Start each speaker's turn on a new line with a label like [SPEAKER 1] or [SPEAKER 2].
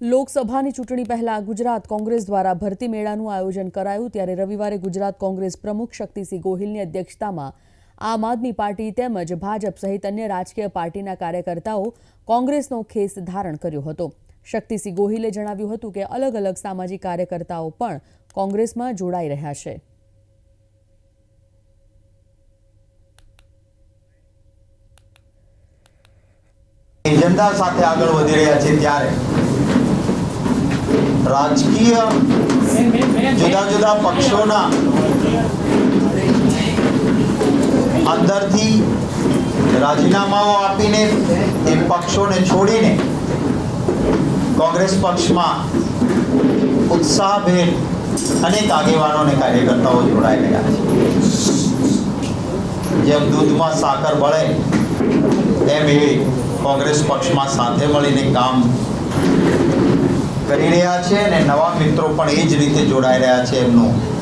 [SPEAKER 1] લોકસભાની ચૂંટણી પહેલા ગુજરાત કોંગ્રેસ દ્વારા ભરતી મેળાનું આયોજન કરાયું, ત્યારે રવિવારે ગુજરાત કોંગ્રેસ પ્રમુખ શક્તિસિંહ ગોહિલની અધ્યક્ષતામાં આમ આદમી પાર્ટી તેમજ ભાજપ સહિત અન્ય રાજકીય પાર્ટીના કાર્યકર્તાઓ કોંગ્રેસનો ખેસ ધારણ કર્યો હતો. શક્તિસિંહ ગોહિલે જણાવ્યું હતું કે અલગ અલગ સામાજિક કાર્યકર્તાઓ પણ કોંગ્રેસમાં જોડાઈ રહ્યા છે.
[SPEAKER 2] એજન્ડા સાથે આગળ વધી રહ્યા છે ત્યારે રાજકીય જુદા જુદા પક્ષોના અંદરથી રાજીનામાઓ આપીને એ પક્ષોને છોડીને કોંગ્રેસ પક્ષમાં ઉત્સાહભેર અનેક આગેવાનો અને કાર્યકર્તાઓ જોડાઈ રહ્યા છે. જેમ દૂધમાં સાકર ભળે એમ એ કોંગ્રેસ પક્ષમાં સાથે મળીને કામ કરી રહ્યા છે અને નવા મિત્રો પણ એ જ રીતે જોડાઈ રહ્યા છે એમનું.